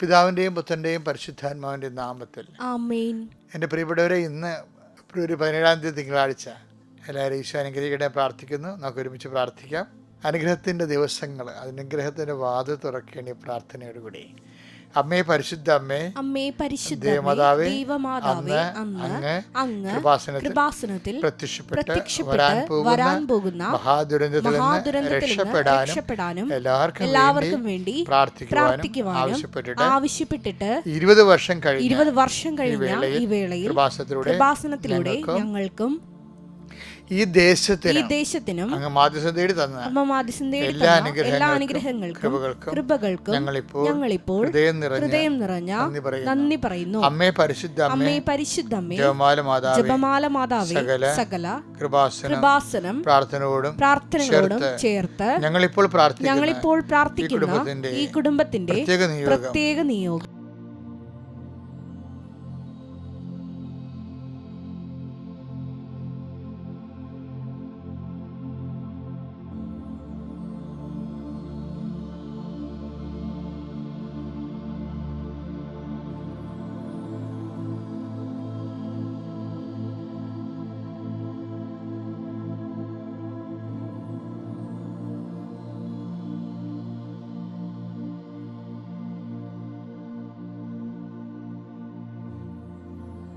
പിതാവിന്റെയും പുത്രന്റെയും പരിശുദ്ധാത്മാവിന്റെയും നാമത്തിൽ. എന്റെ പ്രിയപ്പെട്ടവരെ ഇന്ന് ഒരു പതിനേഴാം തീയതി തിങ്കളാഴ്ച എല്ലാവരും ഈശോ അനുഗ്രഹിക്കട്ടെ പ്രാർത്ഥിക്കുന്നു. നമുക്ക് ഒരുമിച്ച് പ്രാർത്ഥിക്കാം. അനുഗ്രഹത്തിന്റെ ദിവസങ്ങൾ അനുഗ്രഹത്തിന്റെ വാതിൽ തുറക്കേണ്ട പ്രാർത്ഥനയോടുകൂടി. അമ്മേ പരിശുദ്ധ അമ്മേ അമ്മേ പരിശുദ്ധ ദേവമാതാവേ, ദൈവമാതാവേ അങ്ങ് അങ്ങ് കൃപാസനത്തിൽ പ്രത്യക്ഷപ്പെട്ട് വരാൻ പോകുന്ന മഹാദുരന്തത്തിൽ രക്ഷപ്പെടാനും എല്ലാവർക്കും വേണ്ടി പ്രാർത്ഥിക്കുവാനും ആവശ്യപ്പെട്ടിട്ട് ആവശ്യപ്പെട്ട് ഇരുപത് വർഷം കഴിഞ്ഞ ഇരുപത് വർഷം കഴിഞ്ഞ ഈ വേളയിൽ കൃപാസനത്തിലൂടെ ഞങ്ങൾക്കും ഈ ഈ ദേശത്തിന് ദേശത്തിനും അങ്ങ് മാധ്യസ്ഥം തേടി തന്ന അമ്മ മാധ്യസ്ഥതയിൽ എല്ലാ തന്ന എല്ലാ അനുഗ്രഹങ്ങൾക്കും കൃപകൾക്കും ഞങ്ങളിപ്പോൾ ഞങ്ങളിപ്പോൾ ഹൃദയം നിറഞ്ഞ ഹൃദയം നിറഞ്ഞ നന്ദി പറയുന്നു. അമ്മേ പരിശുദ്ധ അമ്മേ അമ്മേ ജപമാല മാതാവേ ജപമാല മാതാവേ സകല സകല കൃപാസനം കൃപാസനം പ്രാർത്ഥനയോടും പ്രാർത്ഥനകളോടും ചേർത്ത് ചേർത്ത് ഞങ്ങളിപ്പോൾ പ്രാർത്ഥിക്കുന്ന ഞങ്ങളിപ്പോൾ പ്രാർത്ഥിക്കുന്ന ഈ കുടുംബത്തിന്റെ പ്രത്യേക നിയോഗം.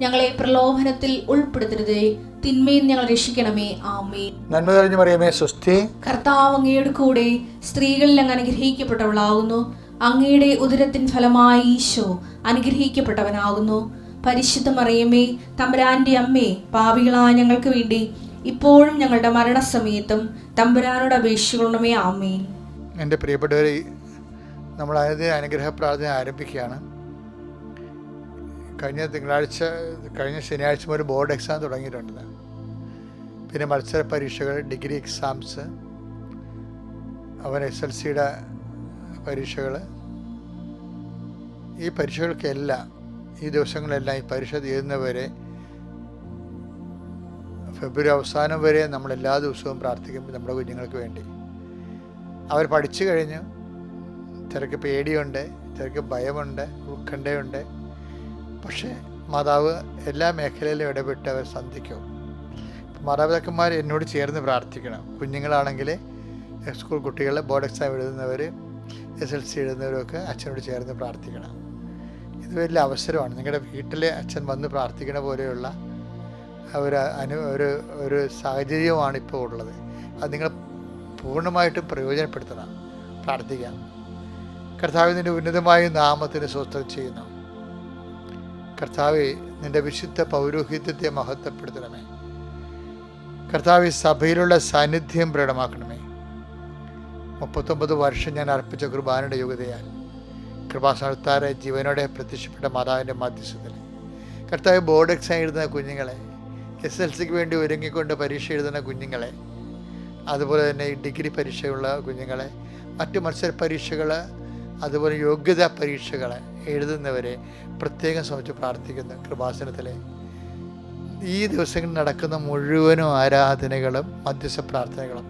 ഞങ്ങളെ പ്രലോഭനത്തിൽ ഉൾപ്പെടുത്തരുതേ. തിന്മയിൽ ഞങ്ങൾ രക്ഷിക്കണമേ. ആമേ നന്മ തെളിഞ്ഞു പറയുമേ സ്വസ്തി. കർത്താവ് അങ്ങയുടെ കൂടെ സ്ത്രീകളിൽ അങ്ങ് അനുഗ്രഹിക്കപ്പെട്ടവളാകുന്നു. അങ്ങയുടെ ഉദരത്തിൻ ഫലമായി ഈശോ അനുഗ്രഹിക്കപ്പെട്ടവനാകുന്നു. പരിശുദ്ധ മറിയമേ തമ്പുരാന്റെ അമ്മേ പാപികളായ ഞങ്ങൾക്ക് വേണ്ടി ഇപ്പോഴും ഞങ്ങളുടെ മരണസമയത്തും തമ്പുരാനോട് അപേക്ഷിക്കണമേ. ആമേ എന്റെ പ്രിയപ്പെട്ടവരെ നമ്മൾ അനുഗ്രഹ പ്രാർത്ഥന ആരംഭിക്കുകയാണ്. കഴിഞ്ഞ തിങ്കളാഴ്ച കഴിഞ്ഞ ശനിയാഴ്ച ഒരു ബോർഡ് എക്സാം തുടങ്ങിയിട്ടുണ്ട്. പിന്നെ മത്സര പരീക്ഷകൾ ഡിഗ്രി എക്സാംസ് അവൻ എസ് എൽ സിയുടെ പരീക്ഷകൾ. ഈ പരീക്ഷകൾക്കെല്ലാം ഈ ദിവസങ്ങളെല്ലാം ഈ പരീക്ഷ തീരുന്നവരെ ഫെബ്രുവരി അവസാനം വരെ നമ്മൾ എല്ലാ ദിവസവും പ്രാർത്ഥിക്കുമ്പോൾ നമ്മുടെ കുഞ്ഞുങ്ങൾക്ക് വേണ്ടി. അവർ പഠിച്ചു കഴിഞ്ഞു. ചിലർക്ക് പേടിയുണ്ട് ചിലർക്ക് ഭയമുണ്ട് ഉത്കണ്ഠയുണ്ട്. പക്ഷേ മാതാവ് എല്ലാ മേഖലയിലും ഇടപെട്ട് അവർ സന്ധിക്കും. മാതാപിതാക്കന്മാർ എന്നോട് ചേർന്ന് പ്രാർത്ഥിക്കണം. കുഞ്ഞുങ്ങളാണെങ്കിൽ സ്കൂൾ കുട്ടികളെ ബോർഡ് എക്സാം എഴുതുന്നവർ എസ് എൽ സി എഴുതുന്നവരൊക്കെ അച്ഛനോട് ചേർന്ന് പ്രാർത്ഥിക്കണം. ഇത് വലിയ അവസരമാണ്. നിങ്ങളുടെ വീട്ടിലെ അച്ഛൻ വന്ന് പ്രാർത്ഥിക്കണ പോലെയുള്ള ഒരു അനു ഒരു ഒരു സാഹചര്യമാണ് ഇപ്പോൾ ഉള്ളത്. അത് നിങ്ങൾ പൂർണമായിട്ടും പ്രയോജനപ്പെടുത്തണം. പ്രാർത്ഥിക്കാം. കർത്താവിന്റെ ഉന്നതമായ നാമത്തിന് സ്വസ്ഥം ചെയ്യുന്നു. കർത്താവെ നിന്റെ വിശുദ്ധ പൗരോഹിത്യത്തെ മഹത്വപ്പെടുത്തണമേ. കർത്താവ് സഭയിലുള്ള സാന്നിധ്യം പ്രകടമാക്കണമേ. മുപ്പത്തൊമ്പത് വർഷം ഞാൻ അർപ്പിച്ച കുർബാനയുടെ യോഗ്യതയാൽ കൃപാസനത്താറെ ജീവനോടെ പ്രത്യക്ഷപ്പെട്ട മാതാവിന്റെ മധ്യസ്ഥത്തിൽ. കർത്താവ് ബോർഡ് എക്സാം എഴുതുന്ന കുഞ്ഞുങ്ങളെ എസ് എൽ സിക്ക് വേണ്ടി ഒരുങ്ങിക്കൊണ്ട് പരീക്ഷ എഴുതുന്ന കുഞ്ഞുങ്ങളെ അതുപോലെ തന്നെ ഡിഗ്രി പരീക്ഷയുള്ള കുഞ്ഞുങ്ങളെ മറ്റ് മത്സര പരീക്ഷകൾ അതുപോലെ യോഗ്യതാ പരീക്ഷകൾ എഴുതുന്നവരെ പ്രത്യേകം ശ്രമിച്ച് പ്രാർത്ഥിക്കുന്നു കൃപാസനത്തിലെ. ഈ ദിവസങ്ങളിൽ നടക്കുന്ന മുഴുവനും ആരാധനകളും മധ്യസ്ഥ പ്രാർത്ഥനകളും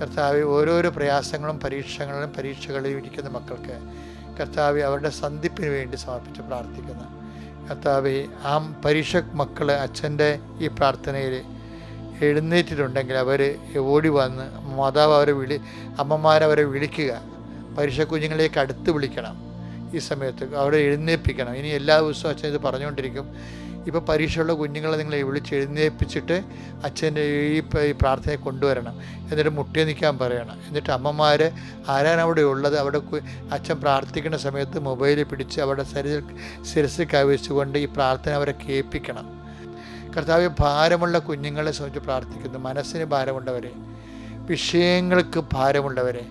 കർത്താവ് ഓരോരോ പ്രയാസങ്ങളും പരീക്ഷകളും പരീക്ഷകളിലും ഇരിക്കുന്ന മക്കൾക്ക് കർത്താവ് അവരുടെ സന്ധിപ്പിന് വേണ്ടി സമർപ്പിച്ച് പ്രാർത്ഥിക്കുന്നു. കർത്താവ് ആ പരീക്ഷ മക്കൾ അച്ഛന്റെ ഈ പ്രാർത്ഥനയിൽ എഴുന്നേറ്റിട്ടുണ്ടെങ്കിൽ അവർ ഓടി വന്ന് മാതാവ് അവരെ വിളി അമ്മമാരവരെ വിളിക്കുക. പരീക്ഷ കുഞ്ഞുങ്ങളിലേക്ക് അടുത്ത് വിളിക്കണം ഈ സമയത്ത്. അവരെ എഴുന്നേൽപ്പിക്കണം ഇനി എല്ലാ ദിവസവും അച്ഛൻ ഇത് പറഞ്ഞുകൊണ്ടിരിക്കും. ഇപ്പോൾ പരീക്ഷയുള്ള കുഞ്ഞുങ്ങളെ നിങ്ങളെ വിളിച്ച് എഴുന്നേൽപ്പിച്ചിട്ട് അച്ഛന്റെ ഈ പ്രാർത്ഥനയെ കൊണ്ടുവരണം. എന്നിട്ട് മുട്ടിയെ നിൽക്കാൻ പറയണം. എന്നിട്ട് അമ്മമാർ ആരാണ് അവിടെ ഉള്ളത്? അവിടെ അച്ഛൻ പ്രാർത്ഥിക്കുന്ന സമയത്ത് മൊബൈൽ പിടിച്ച് അവിടെ ശരീര ശിരസ് കവിച്ചുകൊണ്ട് ഈ പ്രാർത്ഥന അവരെ കേൾപ്പിക്കണം. കർത്താവ് ഭാരമുള്ള കുഞ്ഞുങ്ങളെ സംബന്ധിച്ച് പ്രാർത്ഥിക്കുന്നു. മനസ്സിന് ഭാരമുള്ളവരെ വിഷയങ്ങൾക്ക് ഭാരമുള്ളവരെ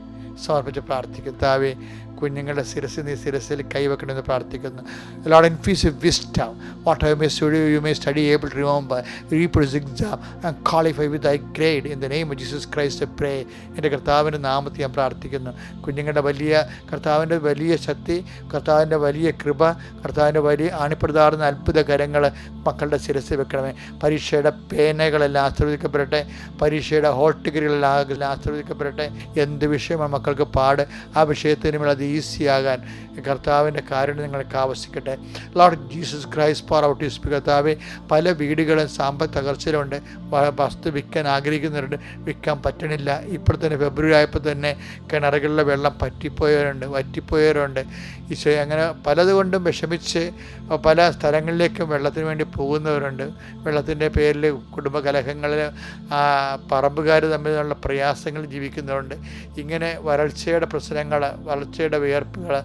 സമർപ്പിച്ച് പ്രാർത്ഥിക്കുന്നു കർത്താവെ കുഞ്ഞുങ്ങളുടെ ശിരസ് നീ ശിരസിൽ കൈവെക്കണമെന്ന് പ്രാർത്ഥിക്കുന്നു. Lord infuse wisdom what have may studio you may study able remember repress exam and qualify with I grade in the name of Jesus Christ pray എന്റെ കർത്താവിന്റെ നാമത്തിൽ ഞാൻ പ്രാർത്ഥിക്കുന്നു. കുഞ്ഞുങ്ങളുടെ വലിയ കർത്താവിന്റെ വലിയ ശക്തി കർത്താവിന്റെ വലിയ കൃപ കർത്താവിന്റെ വലിയ ആണിപ്പെടുതാറുന്ന അത്ഭുത കരങ്ങൾ മക്കളുടെ ശിരസിൽ വെക്കണമേ. പരീക്ഷയുടെ പേനകളെല്ലാം ആശ്രവദിക്കപ്പെടട്ടെ പരീക്ഷയുടെ ഹോൾ ടിക്കറ്റുകളെല്ലാം ആശ്രവദിക്കപ്പെടട്ടെ എന്ത് വിഷയമാണ് മക്കൾക്ക് പാട്? ആ വിഷയത്തിന് മേൽ അത് ഈസിയാകാൻ കർത്താവിന്റെ കാരുണ്യം നിങ്ങൾക്ക് ആവശ്യിക്കട്ടെ. Lord Jesus Christ for out is കർത്താവെ പല വീടുകളും സാമ്പത്തിക തകർച്ചയിലുണ്ട്. വസ്തു വിൽക്കാൻ ആഗ്രഹിക്കുന്നവരുണ്ട്. വിൽക്കാൻ പറ്റണില്ല. ഇപ്പോൾ തന്നെ ഫെബ്രുവരി ആയപ്പോൾ തന്നെ കിണറുകളിലെ വെള്ളം പറ്റിപ്പോയവരുണ്ട് വറ്റിപ്പോയവരുണ്ട്. ഈശോ അങ്ങനെ പലതുകൊണ്ടും വിഷമിച്ച് പല സ്ഥലങ്ങളിലേക്കും വെള്ളത്തിന് വേണ്ടി പോകുന്നവരുണ്ട്. വെള്ളത്തിന്റെ പേരിൽ കുടുംബ കലഹങ്ങളിൽ പറമ്പുകാർ തമ്മിലുള്ള പ്രയാസങ്ങൾ ജീവിക്കുന്നവരുണ്ട്. ഇങ്ങനെ വരൾച്ചയുടെ പ്രശ്നങ്ങൾ വരൾച്ചയുടെ വിയർപ്പുകൾ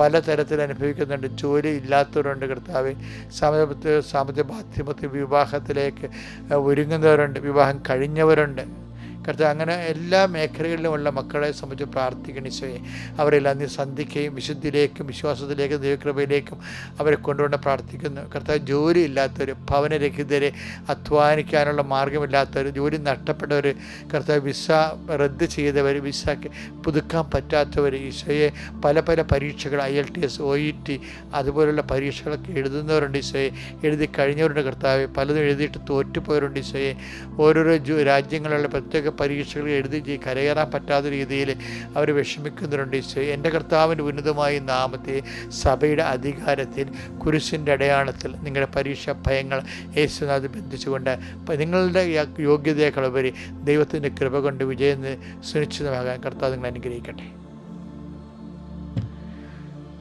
പലതരത്തിൽ അനുഭവിക്കുന്നുണ്ട് ജോലി ഇല്ലാത്തവരുണ്ട് കർത്താവ്. സാമ്പത്തിക സാമ്പത്തിക മാധ്യമത്തിൽ വിവാഹത്തിലേക്ക് ഒരുങ്ങുന്നവരുണ്ട്. വിവാഹം കഴിഞ്ഞവരുണ്ട്. കർത്താവ് അങ്ങനെ എല്ലാ മേഖലകളിലുമുള്ള മക്കളെ സംബന്ധിച്ച് പ്രാർത്ഥിക്കണം ഈശോയെ. അവരെല്ലാം നീ സന്ധിക്കുകയും വിശുദ്ധിയിലേക്കും വിശ്വാസത്തിലേക്കും ദൈവകൃപയിലേക്കും അവരെ കൊണ്ടുകൊണ്ട് പ്രാർത്ഥിക്കുന്നു. കർത്താവ് ജോലി ഇല്ലാത്തവർ ഭവനരഹിതരെ അധ്വാനിക്കാനുള്ള മാർഗമില്ലാത്തവർ ജോലി നഷ്ടപ്പെട്ടവർ കർത്താവ് വിസ റദ്ദ് ചെയ്തവർ വിസ പുതുക്കാൻ പറ്റാത്തവർ ഈശോയെ പല പല പരീക്ഷകൾ I L T S O E T അതുപോലുള്ള പരീക്ഷകളൊക്കെ എഴുതുന്നവരുണ്ട് ഈശോയെ. എഴുതി കഴിഞ്ഞവരുണ്ട് കർത്താവ്. പലതും എഴുതിയിട്ട് തോറ്റുപോയവരുണ്ട് ഈശോയെ. ഓരോരോ രാജ്യങ്ങളിലുള്ള പ്രത്യേക പരീക്ഷകൾ എഴുതി കരകയറാൻ പറ്റാത്ത രീതിയിൽ അവർ വിഷമിക്കുന്നവരുണ്ട് ഈശോയെ എന്റെ കർത്താവിന്റെ ഉന്നതമായി നാമത്തെ സഭയുടെ അധികാരത്തിൽ കുരിശിന്റെ അടയാളത്തിൽ നിങ്ങളുടെ പരീക്ഷ ഭയങ്ങൾ യേശുനാഥ് ബന്ധിച്ചുകൊണ്ട് നിങ്ങളുടെ യോഗ്യതയെക്കളുപരി ദൈവത്തിന്റെ കൃപ കൊണ്ട് വിജയം സുനിശ്ചിതമാകാൻ കർത്താവ് നിങ്ങൾ അനുഗ്രഹിക്കട്ടെ.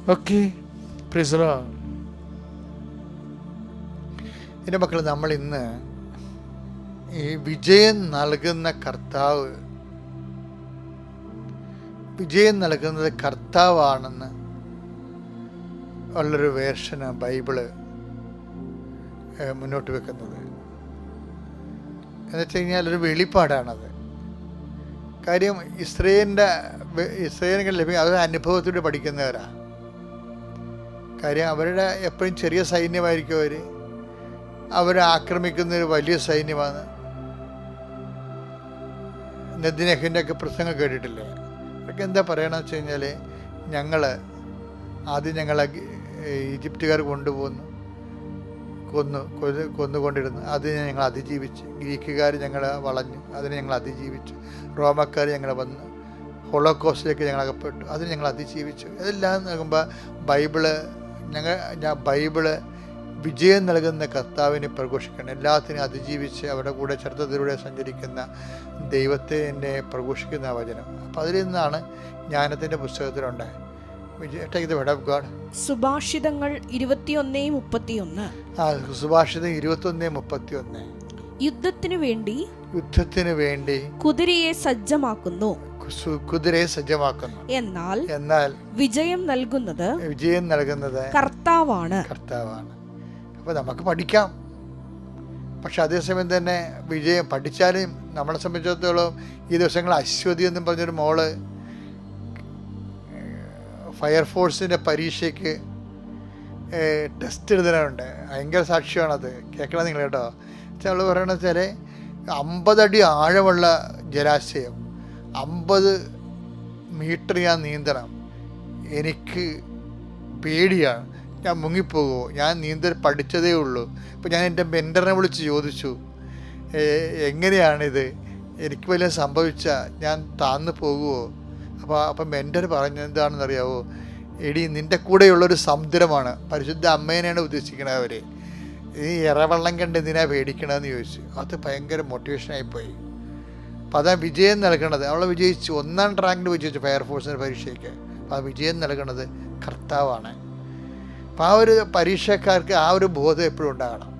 ഓക്കെ പ്രിസറോ എന്റെ മക്കൾ നമ്മൾ ഇന്ന് ഈ വിജയം നൽകുന്ന കർത്താവ്. വിജയം നൽകുന്നത് കർത്താവാണെന്ന് ഉള്ളൊരു വേർഷന് ബൈബിൾ മുന്നോട്ട് വെക്കുന്നത്. എന്ന് വെച്ച് കഴിഞ്ഞാൽ ഒരു വെളിപ്പാടാണത്. കാര്യം ഇസ്രയേലിന്റെ ഇസ്രയേലിന് ലഭിക്കും അത് അനുഭവത്തിലൂടെ പഠിക്കുന്നവരാണ് കാര്യം അവരുടെ എപ്പോഴും ചെറിയ സൈന്യമായിരിക്കും അവർ അവരെ ആക്രമിക്കുന്ന ഒരു വലിയ സൈന്യമാണ്. നദിനഹിന്റെ ഒക്കെ പ്രസംഗം കേട്ടിട്ടില്ലേ? അതൊക്കെ എന്താ പറയണമെന്ന് വെച്ച് കഴിഞ്ഞാൽ ഞങ്ങൾ ആദ്യം ഞങ്ങളെ ഈജിപ്തുകാർ കൊണ്ടുപോന്നു. കൊന്നു കൊന്ന് കൊന്നുകൊണ്ടിരുന്നു. അതിനെ ഞങ്ങൾ അതിജീവിച്ച്. ഗ്രീക്കുകാർ ഞങ്ങളെ വളഞ്ഞു. അതിനെ ഞങ്ങൾ അതിജീവിച്ചു. റോമക്കാർ ഞങ്ങളെ വന്ന്. ഹോളോകോസ്റ്റിലേക്ക് ഞങ്ങൾ അകപ്പെട്ടു. അതിന് ഞങ്ങൾ അതിജീവിച്ചു. ഇതെല്ലാം നോക്കുമ്പോൾ ബൈബിൾ ഞങ്ങൾ ഞാൻ ബൈബിൾ വിജയം നൽകുന്ന കർത്താവിനെ പ്രഘോഷിക്കണം. എല്ലാത്തിനും അതിജീവിച്ച് അവരുടെ കൂടെ ചരിത്രത്തിലൂടെ സഞ്ചരിക്കുന്ന ദൈവത്തെ എന്നെ പ്രഘോഷിക്കുന്ന വചനം. അപ്പം അതിൽ നിന്നാണ് ജ്ഞാനത്തിന്റെ പുസ്തകത്തിലുണ്ട്. സുഭാഷിതങ്ങൾ ഇരുപത്തിയൊന്നേ മുപ്പത്തിയൊന്ന്. ആ സുഭാഷിതം ഇരുപത്തൊന്ന് മുപ്പത്തി ഒന്ന് യുദ്ധത്തിനു വേണ്ടി യുദ്ധത്തിന് വേണ്ടി കുതിരയെ സജ്ജമാക്കുന്നു. കുതിരയെ സജ്ജമാക്കുന്നു. എന്നാൽ എന്നാൽ വിജയം നൽകുന്നത് വിജയം നൽകുന്നത് കർത്താവാണ്. കർത്താവാണ്. അപ്പോൾ നമുക്ക് പഠിക്കാം. പക്ഷെ അതേസമയം തന്നെ വിജയം പഠിച്ചാലും നമ്മളെ സംബന്ധിച്ചിടത്തോളം ഈ ദിവസങ്ങൾ അശ്വതി എന്നും പറഞ്ഞൊരു മോൾ ഫയർഫോഴ്സിന്റെ പരീക്ഷയ്ക്ക് ടെസ്റ്റ് എഴുതാനുണ്ട് ഭയങ്കര സാക്ഷ്യമാണത് കേൾക്കണം നിങ്ങൾ കേട്ടോ? അവൾ പറയണത് വെച്ചാൽ അമ്പതടി ആഴമുള്ള ജലാശയം അമ്പത് മീറ്റർ ഞാൻ നീന്തണം. എനിക്ക് പേടിയാണ്. ഞാൻ മുങ്ങിപ്പോകുമോ? ഞാൻ നീന്തൽ പഠിച്ചതേ ഉള്ളൂ. ഇപ്പം ഞാൻ എന്റെ മെന്ററിനെ വിളിച്ച് ചോദിച്ചു "ഏ, എങ്ങനെയാണിത്? എനിക്ക് വല്ല സംഭവിച്ച ഞാൻ താന്നു പോകുമോ അപ്പോൾ അപ്പം മെന്റർ പറഞ്ഞത് എന്താണെന്ന് അറിയാവോ എടി നിന്റെ കൂടെയുള്ളൊരു സമുദ്രമാണ്. പരിശുദ്ധ അമ്മേനെയാണ് ഉദ്ദേശിക്കുന്നത് അവർ ഈ ഇറവെള്ളം കണ്ട് എന്തിനാ പേടിക്കണമെന്ന് ചോദിച്ചു. അത് ഭയങ്കര മോട്ടിവേഷനായിപ്പോയി അപ്പം അതാ വിജയം നൽകണത്. അവളെ വിജയിച്ചു. ഒന്നാം റാങ്കിൽ വിജയിച്ചു ഫയർഫോഴ്സിന്റെ പരീക്ഷയ്ക്ക്. അപ്പോൾ ആ വിജയം നൽകണത് കർത്താവാണ്. അപ്പം ആ ഒരു പരീക്ഷക്കാർക്ക് ആ ഒരു ബോധം എപ്പോഴും ഉണ്ടാകണം.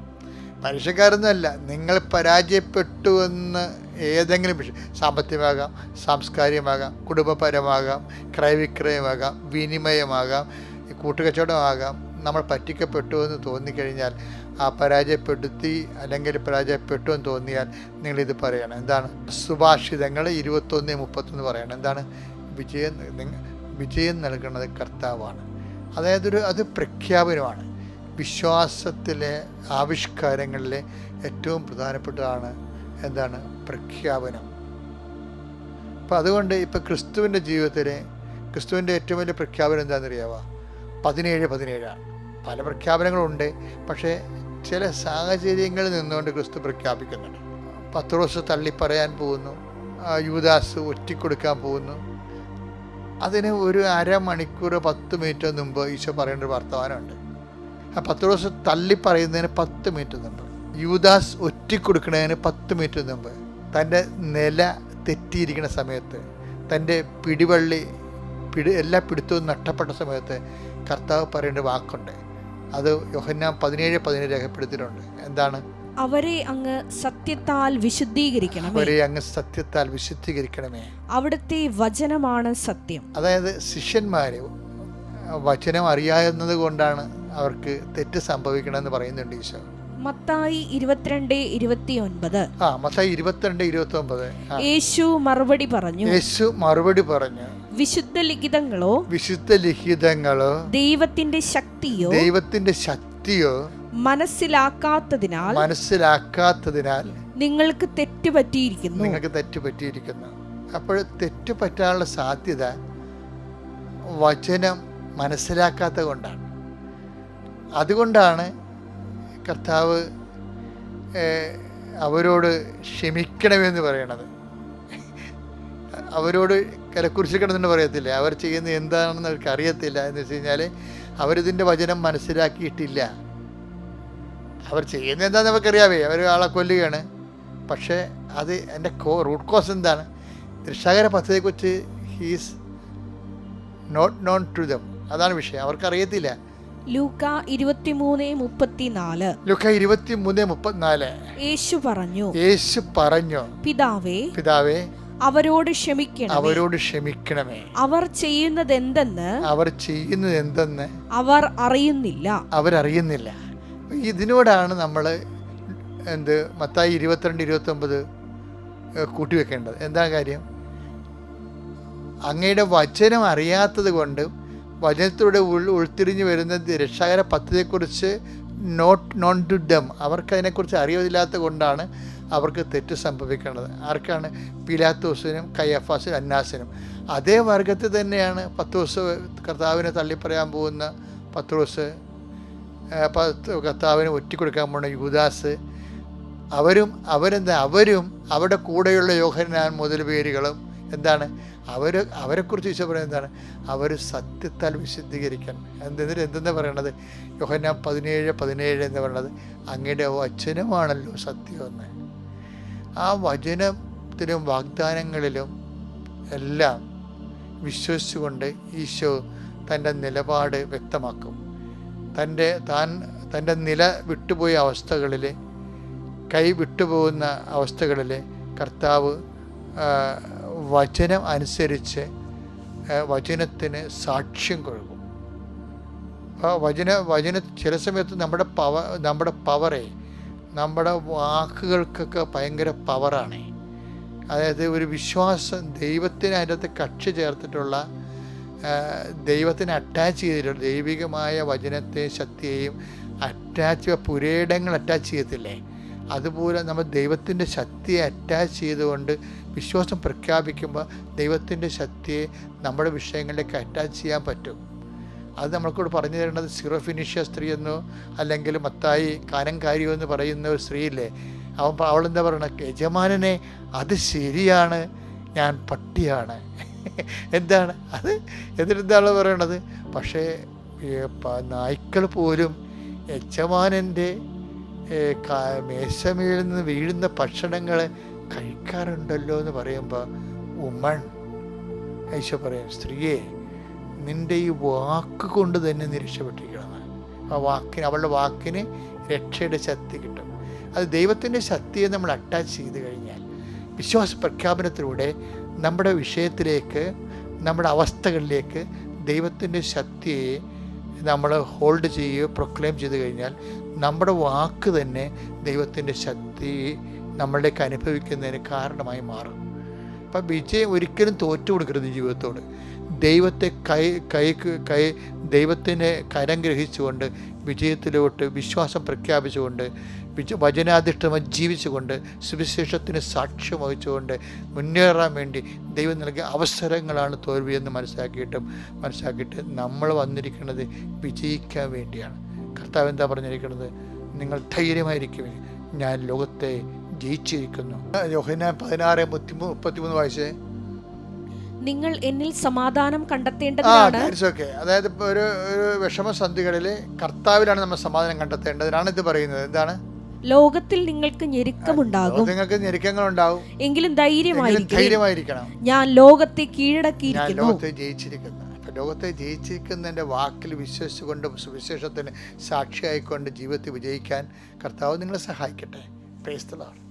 പരീക്ഷക്കാരൊന്നുമല്ല നിങ്ങൾ പരാജയപ്പെട്ടു എന്ന് ഏതെങ്കിലും വിഷയം സാമ്പത്തികമാകാം സാംസ്കാരികമാകാം കുടുംബപരമാകാം ക്രയവിക്രയമാകാം വിനിമയമാകാം കൂട്ടുകച്ചവടമാകാം നമ്മൾ പറ്റിക്കപ്പെട്ടു എന്ന് തോന്നിക്കഴിഞ്ഞാൽ ആ പരാജയപ്പെടുത്തി അല്ലെങ്കിൽ പരാജയപ്പെട്ടു എന്ന് തോന്നിയാൽ നിങ്ങളിത് പറയണം. എന്താണ്? സുഭാഷിതങ്ങൾ ഇരുപത്തൊന്ന് മുപ്പത്തൊന്ന് പറയണം. എന്താണ്? വിജയം വിജയം നൽകുന്നത് കർത്താവാണ്. അതായത് ഒരു അത് പ്രഖ്യാപനമാണ്. വിശ്വാസത്തിലെ ആവിഷ്കാരങ്ങളിലെ ഏറ്റവും പ്രധാനപ്പെട്ടതാണ് എന്താണ്? പ്രഖ്യാപനം. അപ്പം അതുകൊണ്ട് ഇപ്പം ക്രിസ്തുവിന്റെ ജീവിതത്തിൽ ക്രിസ്തുവിന്റെ ഏറ്റവും വലിയ പ്രഖ്യാപനം എന്താണെന്നറിയാവുക പതിനേഴ് പതിനേഴാണ്. പല പ്രഖ്യാപനങ്ങളുണ്ട്. പക്ഷേ ചില സാഹചര്യങ്ങളിൽ നിന്നുകൊണ്ട് ക്രിസ്തു പ്രഖ്യാപിക്കുന്നുണ്ട്. പത്രോസ് തള്ളിപ്പറയാൻ പോകുന്നു. യുവദാസ് ഒറ്റിക്കൊടുക്കാൻ പോകുന്നു. അതിന് ഒരു അരമണിക്കൂർ പത്ത് മിനിറ്റ് മുമ്പ് ഈശോ പറയേണ്ട ഒരു വർത്തമാനമുണ്ട്. ആ പത്ത് ദിവസം തള്ളി പറയുന്നതിന് പത്ത് മിനിറ്റ് മുമ്പ് യൂദാസ് ഒറ്റിക്കൊടുക്കുന്നതിന് പത്ത് മിനിറ്റ് മുമ്പ് തന്റെ നില തെറ്റിയിരിക്കുന്ന സമയത്ത് തന്റെ പിടിവള്ളി പിടി എല്ലാ പിടുത്തവും നഷ്ടപ്പെട്ട സമയത്ത് കർത്താവ് പറയേണ്ട വാക്കുണ്ട്. അത് യോഹന്നാൻ പതിനേഴ് പതിനേഴ് രേഖപ്പെടുത്തിയിട്ടുണ്ട്. എന്താണ്? അവരെ അങ്ങ് സത്യത്താൽ വിശുദ്ധീകരിക്കണം അവരെ അങ്ങ് സത്യത്താൽ വിശുദ്ധീകരിക്കണമേ. അവിടുത്തെ വചനമാണ് സത്യം. അതായത് ശിഷ്യന്മാരെ വചനം അറിയാവുന്നത് കൊണ്ടാണ് അവർക്ക് തെറ്റ് സംഭവിക്കണമെന്ന് പറയുന്നുണ്ട് ഈശോ. മത്തായി ഇരുപത്തിരണ്ട് ഇരുപത്തിയൊൻപത്. ആ മത്തായി ഇരുപത്തിരണ്ട് ഇരുപത്തി ഒമ്പത് യേശു മറുപടി പറഞ്ഞു. യേശു മറുപടി പറഞ്ഞു. വിശുദ്ധ ലിഖിതങ്ങളോ വിശുദ്ധ ലിഖിതങ്ങളോ ദൈവത്തിന്റെ ശക്തിയോ ദൈവത്തിന്റെ ശക്തിയോ മനസ്സിലാക്കാത്തതിനാൽ മനസ്സിലാക്കാത്തതിനാൽ നിങ്ങൾക്ക് തെറ്റുപറ്റിയിരിക്കുന്നു. നിങ്ങൾക്ക് തെറ്റ് പറ്റിയിരിക്കുന്നു അപ്പോൾ തെറ്റ് പറ്റാനുള്ള സാധ്യത വചനം മനസ്സിലാക്കാത്ത കൊണ്ടാണ്. അതുകൊണ്ടാണ് കർത്താവ് അവരോട് ക്ഷമിക്കണമെന്ന് പറയണത്. അവരോട് കരക്കുറിച്ച് കിടന്നിട്ട് പറയത്തില്ല? അവർ ചെയ്യുന്നത് എന്താണെന്ന് അവർക്ക് അറിയത്തില്ല എന്ന് വെച്ച് കഴിഞ്ഞാൽ അവരിതിന്റെ വചനം മനസ്സിലാക്കിയിട്ടില്ല. അവർ ചെയ്യുന്നത് എന്താണെന്ന് നമുക്കറിയാവേ. അവർ ആളെ കൊല്ലുകയാണ്. പക്ഷേ അത് എന്റെ കോ റൂട്ട് കോസ് എന്താണ്? ദൃശ്യാകര പദ്ധതിയെക്കുറിച്ച് he's not known to them അതാണ് വിഷയം. അവർക്കറിയത്തില്ല. ലൂക്ക ഇരുപത്തിമൂന്ന് മുപ്പത്തിനാല്. ലുക്ക ഇരുപത്തി മൂന്ന് മുപ്പത്തിനാല്. യേശു പറഞ്ഞു യേശു പറഞ്ഞു പിതാവേ പിതാവേ അവരോട് ക്ഷമിക്കണം അവരോട് ക്ഷമിക്കണമേ. അവർ ചെയ്യുന്നത് എന്തെന്ന് അവർ ചെയ്യുന്നത് എന്തെന്ന് അവർ അറിയുന്നില്ല. അവരറിയുന്നില്ല. ഇതിനോടാണ് നമ്മൾ എന്ത് മത്തായി ഇരുപത്തിരണ്ട് ഇരുപത്തൊമ്പത് കൂട്ടിവെക്കേണ്ടത്. എന്താ കാര്യം? അങ്ങയുടെ വചനം അറിയാത്തത് കൊണ്ട് വചനത്തിലൂടെ ഉൾ ഉൾത്തിരിഞ്ഞ് വരുന്ന രക്ഷാകര പദ്ധതിയെക്കുറിച്ച് നോട്ട് നോൺ ടു ഡം അവർക്കതിനെക്കുറിച്ച് അറിവില്ലാത്ത കൊണ്ടാണ് അവർക്ക് തെറ്റ് സംഭവിക്കേണ്ടത്. ആർക്കാണ്? പിലാത്തോസിനും കയ്യഫാസിനും അന്നാസിനും. അതേ വർഗത്തിൽ തന്നെയാണ് പത്തോസ് കർത്താവിനെ തള്ളിപ്പറയാൻ പോകുന്ന പത്രോസ് കർത്താവിന് ഒറ്റിക്കൊടുക്കാൻ പോണ യൂദാസ് അവരും അവരെന്താ അവരും അവരുടെ കൂടെയുള്ള യോഹനാൻ മുതൽ പേരുകളും എന്താണ്? അവർ അവരെക്കുറിച്ച് ഈശോ പറയുന്നത് എന്താണ്? അവർ സത്യത്താൽ വിശുദ്ധീകരിക്കണം എന്തെന്നിട്ട് എന്തെന്നാ പറയണത്? യോഹന്നാൻ പതിനേഴ് പതിനേഴ് എന്ന് പറയണത് അങ്ങയുടെ വചനമാണല്ലോ സത്യമെന്ന് ആ വചനത്തിലും വാഗ്ദാനങ്ങളിലും എല്ലാം വിശ്വസിച്ചുകൊണ്ട് ഈശോ തന്റെ നിലപാട് വ്യക്തമാക്കും. തന്റെ താൻ തന്റെ നില വിട്ടുപോയ അവസ്ഥകളിൽ കൈ വിട്ടുപോകുന്ന അവസ്ഥകളിൽ കർത്താവ് വചനം അനുസരിച്ച് ആ, വചനത്തിന് സാക്ഷ്യം കൊഴുകും. അപ്പോൾ വചന വചന ചില സമയത്ത് നമ്മുടെ പവ നമ്മുടെ പവറേ നമ്മുടെ വാക്കുകൾക്കൊക്കെ ഭയങ്കര പവറാണ്. അതായത് ഒരു വിശ്വാസം ദൈവത്തിന് അതിന്റെ അകത്ത് കക്ഷി ചേർത്തിട്ടുള്ള ആ, ദൈവത്തിന് അറ്റാച്ച് ചെയ്തിട്ടുള്ള ദൈവികമായ വചനത്തെയും ശക്തിയെയും അറ്റാച്ച് പുരയിടങ്ങൾ അറ്റാച്ച് ചെയ്യത്തില്ലേ? അതുപോലെ നമ്മൾ ദൈവത്തിന്റെ ശക്തിയെ അറ്റാച്ച് ചെയ്തുകൊണ്ട് വിശ്വാസം പ്രഖ്യാപിക്കുമ്പോൾ ദൈവത്തിന്റെ ശക്തിയെ നമ്മുടെ വിഷയങ്ങളിലേക്ക് അറ്റാച്ച് ചെയ്യാൻ പറ്റും. അത് നമ്മൾക്കൂടെ പറഞ്ഞു തരേണ്ടത് സീറോ ഫിനിഷ്യ സ്ത്രീ എന്നോ അല്ലെങ്കിൽ മത്തായി കാനംകാരിയോ എന്ന് പറയുന്ന ഒരു സ്ത്രീയില്ലേ? അവൻ അവളെന്താ പറയണത് യജമാനനെ അത് ശരിയാണ് ഞാൻ പട്ടിയാണ്. എന്താണ്? അത് എന്നിട്ടെന്താണ് പറയണത്? പക്ഷേ നായ്ക്കൾ പോലും യജമാനന്റെ മേശമേൽ നിന്ന് വീഴുന്ന ഭക്ഷണങ്ങൾ കഴിക്കാറുണ്ടല്ലോ എന്ന് പറയുമ്പോൾ ഉമ്മൺ ഐശോ പറയാം സ്ത്രീയെ നിന്റെ ഈ വാക്ക് കൊണ്ട് തന്നെ നീ രക്ഷപ്പെട്ടിരിക്കണം ആ വാക്കിന് അവളുടെ വാക്കിന് രക്ഷയുടെ ശക്തി കിട്ടും. അത് ദൈവത്തിന്റെ ശക്തിയെ നമ്മൾ അറ്റാച്ച് ചെയ്ത് കഴിഞ്ഞാൽ വിശ്വാസ പ്രഖ്യാപനത്തിലൂടെ നമ്മുടെ വിഷയത്തിലേക്ക് നമ്മുടെ അവസ്ഥകളിലേക്ക് ദൈവത്തിന്റെ ശക്തിയെ നമ്മൾ ഹോൾഡ് ചെയ്യുകയോ പ്രൊക്ലെയിം ചെയ്ത് കഴിഞ്ഞാൽ നമ്മുടെ വാക്ക് തന്നെ ദൈവത്തിന്റെ ശക്തി നമ്മളിലേക്ക് അനുഭവിക്കുന്നതിന് കാരണമായി മാറും. അപ്പം വിജയം ഒരിക്കലും തോറ്റു കൊടുക്കരുത് ജീവിതത്തോട്. ദൈവത്തെ കൈ കൈ കൈ ദൈവത്തിനെ കരം ഗ്രഹിച്ചുകൊണ്ട് വിജയത്തിലോട്ട് വിശ്വാസം പ്രഖ്യാപിച്ചുകൊണ്ട് വിജ വചനാധിഷ്ഠമായി ജീവിച്ചുകൊണ്ട് സുവിശേഷത്തിന് സാക്ഷ്യം വഹിച്ചുകൊണ്ട് മുന്നേറാൻ വേണ്ടി ദൈവം നൽകിയ അവസരങ്ങളാണ് തോൽവിയെന്ന് മനസ്സിലാക്കിയിട്ടും മനസ്സിലാക്കിയിട്ട് നമ്മൾ വന്നിരിക്കുന്നത് വിജയിക്കാൻ വേണ്ടിയാണ്. കർത്താവ് എന്താ പറഞ്ഞിരിക്കുന്നത്? നിങ്ങൾ ധൈര്യമായിരിക്കുമേ ഞാൻ ലോകത്തെ ജയിച്ചിരിക്കുന്നു. യോഹന പതിനാറ് മുപ്പത്തി മുപ്പത്തിമൂന്ന് വായിച്ചേ. നിങ്ങൾ എന്നിൽ സമാധാനം കണ്ടെത്തേണ്ടതാണ് ഓക്കെ അതായത് ഇപ്പോൾ ഒരു ഒരു വിഷമസന്ധികളിൽ കർത്താവിലാണ് നമ്മൾ സമാധാനം കണ്ടെത്തേണ്ടതിനാണ് ഇത് പറയുന്നത്. എന്താണ്? ലോകത്തിൽ നിങ്ങൾക്ക് ഞെരുക്കമുണ്ടാകും. നിങ്ങൾക്ക് ഞെരുക്കങ്ങൾ ഉണ്ടാവും എങ്കിലും ധൈര്യമായിരിക്കണം. ഞാൻ ലോകത്തെ കീഴടക്കിയിരിക്കുന്നു. ലോകത്തെ ജയിച്ചിരിക്കുന്നു. ലോകത്തെ ജയിച്ചിരിക്കുന്നതിന്റെ വാക്കിൽ വിശ്വസിച്ചുകൊണ്ട് സുവിശേഷത്തിന് സാക്ഷിയായിക്കൊണ്ട് ജീവിതത്തിൽ വിജയിക്കാൻ കർത്താവ് നിങ്ങളെ സഹായിക്കട്ടെ. പ്രേസ്തലാണ്